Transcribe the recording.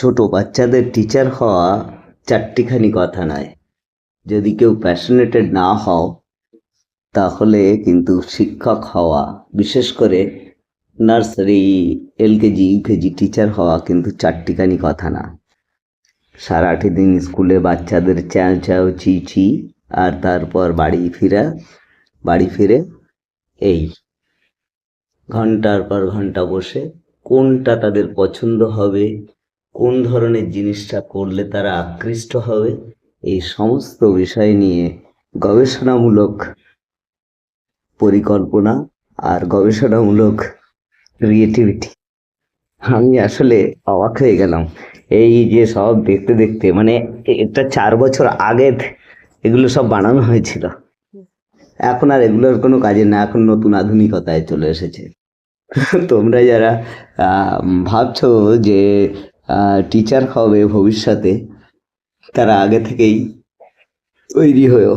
ছোট বাচ্চাদের টিচার হওয়া চারটিখানি কথা নয়। যদি কেউ প্যাশনেটেড না হও, তাহলে কিন্তু শিক্ষক হওয়া, বিশেষ করে নার্সারি এলকেজি ইউকেজি টিচার হওয়া কিন্তু চারটিখানি কথা না। সারাটি দিন স্কুলে বাচ্চাদের চ্যাও চ্যাও চি চি আর তারপর বাড়ি ফিরা, বাড়ি ফিরে এই। ঘণ্টার পর ঘণ্টা বসে কোনটা তাদের পছন্দ হবে কোন ধরনের জিনিসটা করলে তারা আকৃষ্ট হবে? এই সমস্ত বিষয় নিয়ে গবেষণামূলক পরিকল্পনা আর গবেষণামূলক ক্রিয়েটিভিটি আমি আসলে অবাক হয়ে গেলাম। এই যে সব দেখতে দেখতে মানে এটা চার বছর আগে এগুলো সব বানানো হয়েছিল। এখন আর এগুলোর কোনো কাজে না, এখন নতুন আধুনিকতায় চলে এসেছে। তোমরা যারা ভাবছ যে টিচার হবে ভবিষ্যতে তারা আগে থেকেই তৈরি হয়েও